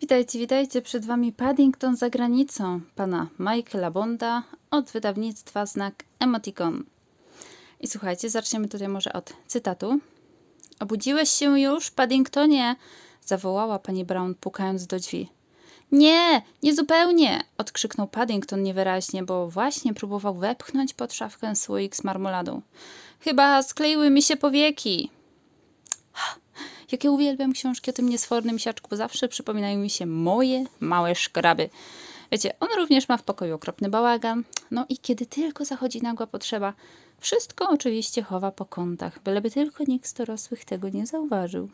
Witajcie, witajcie. Przed Wami Paddington za granicą pana Michaela Bonda od wydawnictwa Znak Emoticon. I słuchajcie, zaczniemy tutaj może od cytatu. Obudziłeś się już, Paddingtonie? zawołała pani Brown, pukając do drzwi. Nie, nie zupełnie! odkrzyknął Paddington niewyraźnie, bo właśnie próbował wepchnąć pod szafkę słoik z marmoladą. Chyba skleiły mi się powieki. Jak ja uwielbiam książki o tym niesfornym siaczku, bo zawsze przypominają mi się moje małe szkraby. Wiecie, on również ma w pokoju okropny bałagan. No i kiedy tylko zachodzi nagła potrzeba, wszystko oczywiście chowa po kątach, byleby tylko nikt z dorosłych tego nie zauważył.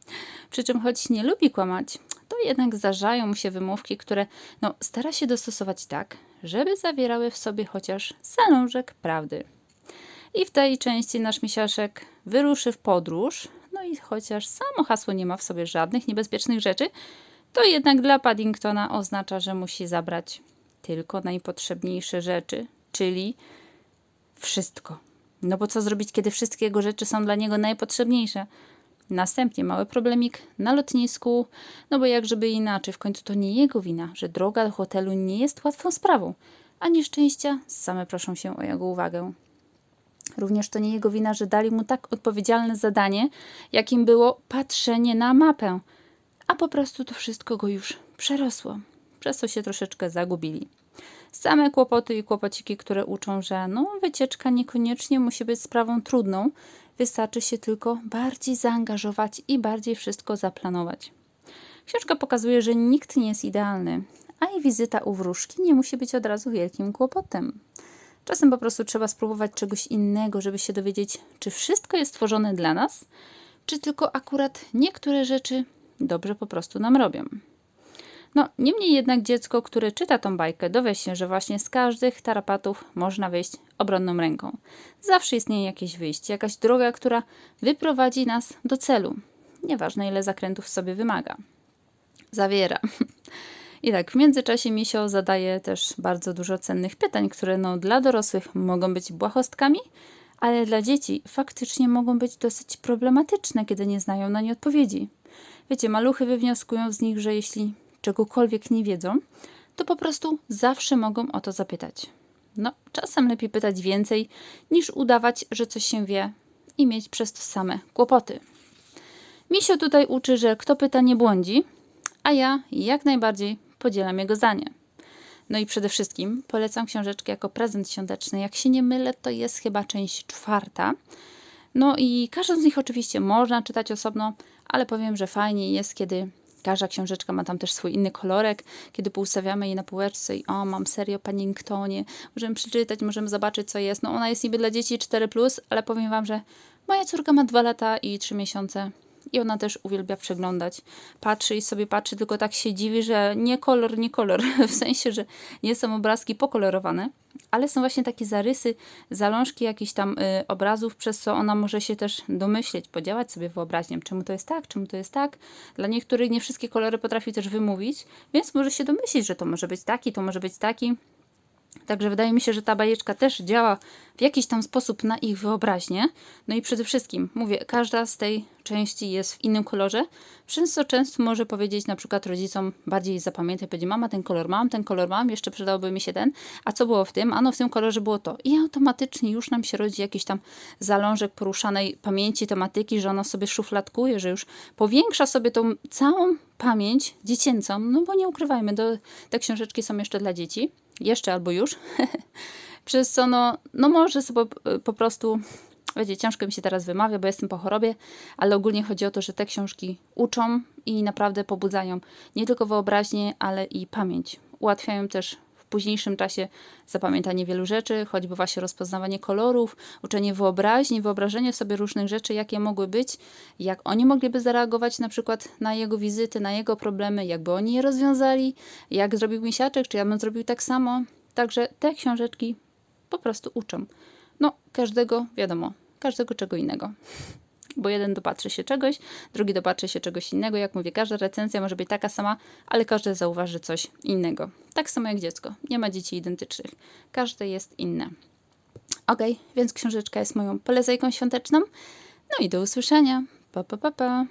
Przy czym choć nie lubi kłamać, to jednak zdarzają mu się wymówki, które no, stara się dostosować tak, żeby zawierały w sobie chociaż zalążek prawdy. I w tej części nasz misiaszek wyruszy w podróż. Chociaż samo hasło nie ma w sobie żadnych niebezpiecznych rzeczy, to jednak dla Paddingtona oznacza, że musi zabrać tylko najpotrzebniejsze rzeczy, czyli wszystko. No bo co zrobić, kiedy wszystkie jego rzeczy są dla niego najpotrzebniejsze? Następnie mały problemik na lotnisku, no bo jak żeby inaczej, w końcu to nie jego wina, że droga do hotelu nie jest łatwą sprawą, a nieszczęścia same proszą się o jego uwagę. Również to nie jego wina, że dali mu tak odpowiedzialne zadanie, jakim było patrzenie na mapę, a po prostu to wszystko go już przerosło. Przez co się troszeczkę zagubili. Same kłopoty i kłopociki, które uczą, że no, wycieczka niekoniecznie musi być sprawą trudną, wystarczy się tylko bardziej zaangażować i bardziej wszystko zaplanować. Książka pokazuje, że nikt nie jest idealny, a i wizyta u wróżki nie musi być od razu wielkim kłopotem. Czasem po prostu trzeba spróbować czegoś innego, żeby się dowiedzieć, czy wszystko jest stworzone dla nas, czy tylko akurat niektóre rzeczy dobrze po prostu nam robią. No, niemniej jednak dziecko, które czyta tą bajkę, dowie się, że właśnie z każdych tarapatów można wyjść obronną ręką. Zawsze istnieje jakieś wyjście, jakaś droga, która wyprowadzi nas do celu. Nieważne, ile zakrętów sobie wymaga. Zawiera. I tak, w międzyczasie Misio zadaje też bardzo dużo cennych pytań, które no, dla dorosłych mogą być błahostkami, ale dla dzieci faktycznie mogą być dosyć problematyczne, kiedy nie znają na nie odpowiedzi. Wiecie, maluchy wywnioskują z nich, że jeśli czegokolwiek nie wiedzą, to po prostu zawsze mogą o to zapytać. No, czasem lepiej pytać więcej, niż udawać, że coś się wie i mieć przez to same kłopoty. Misio tutaj uczy, że kto pyta nie błądzi, a ja jak najbardziej podzielam jego zdanie. No i przede wszystkim polecam książeczkę jako prezent świąteczny. Jak się nie mylę, to jest chyba część czwarta. No i każdą z nich oczywiście można czytać osobno, ale powiem, że fajnie jest, kiedy każda książeczka ma tam też swój inny kolorek, kiedy poustawiamy je na półeczce i o, mam serię o Paddingtonie, możemy przeczytać, możemy zobaczyć, co jest. No ona jest niby dla dzieci 4+, ale powiem Wam, że moja córka ma 2 lata i 3 miesiące i ona też uwielbia przeglądać. Patrzy i sobie patrzy, tylko tak się dziwi, że nie kolor, nie kolor. W sensie, że nie są obrazki pokolorowane, ale są właśnie takie zarysy, zalążki jakichś tam y, obrazów, przez co ona może się też domyśleć, podziałać sobie wyobraźnią, czemu to jest tak, czemu to jest tak. Dla niektórych nie wszystkie kolory potrafi też wymówić, więc może się domyślić, że to może być taki, to może być taki. Także wydaje mi się, że ta bajeczka też działa w jakiś tam sposób na ich wyobraźnię. No i przede wszystkim, mówię, każda z tej części jest w innym kolorze, przez co często może powiedzieć na przykład rodzicom bardziej zapamiętaj, będzie mama ten kolor mam, ten kolor mam, jeszcze przydałby mi się ten, a co było w tym? Ano w tym kolorze było to. I automatycznie już nam się rodzi jakiś tam zalążek poruszanej pamięci tematyki, że ona sobie szufladkuje, że już powiększa sobie tą całą pamięć dziecięcą, no bo nie ukrywajmy, do, te książeczki są jeszcze dla dzieci jeszcze albo już, przez co no, no może sobie po, po prostu, wiecie, ciężko mi się teraz wymawia, bo jestem po chorobie, ale ogólnie chodzi o to, że te książki uczą i naprawdę pobudzają nie tylko wyobraźnię, ale i pamięć. Ułatwiają też późniejszym czasie zapamiętanie wielu rzeczy, choćby właśnie rozpoznawanie kolorów, uczenie wyobraźni, wyobrażenie sobie różnych rzeczy, jakie mogły być, jak oni mogliby zareagować na przykład na jego wizyty, na jego problemy, jakby oni je rozwiązali, jak zrobił misiaczek, czy ja bym zrobił tak samo. Także te książeczki po prostu uczą. No, każdego, wiadomo, każdego czego innego. Bo jeden dopatrzy się czegoś, drugi dopatrzy się czegoś innego. Jak mówię, każda recenzja może być taka sama, ale każdy zauważy coś innego. Tak samo jak dziecko. Nie ma dzieci identycznych. Każde jest inne. Ok, więc książeczka jest moją polecajką świąteczną. No i do usłyszenia. Pa, pa, pa, pa.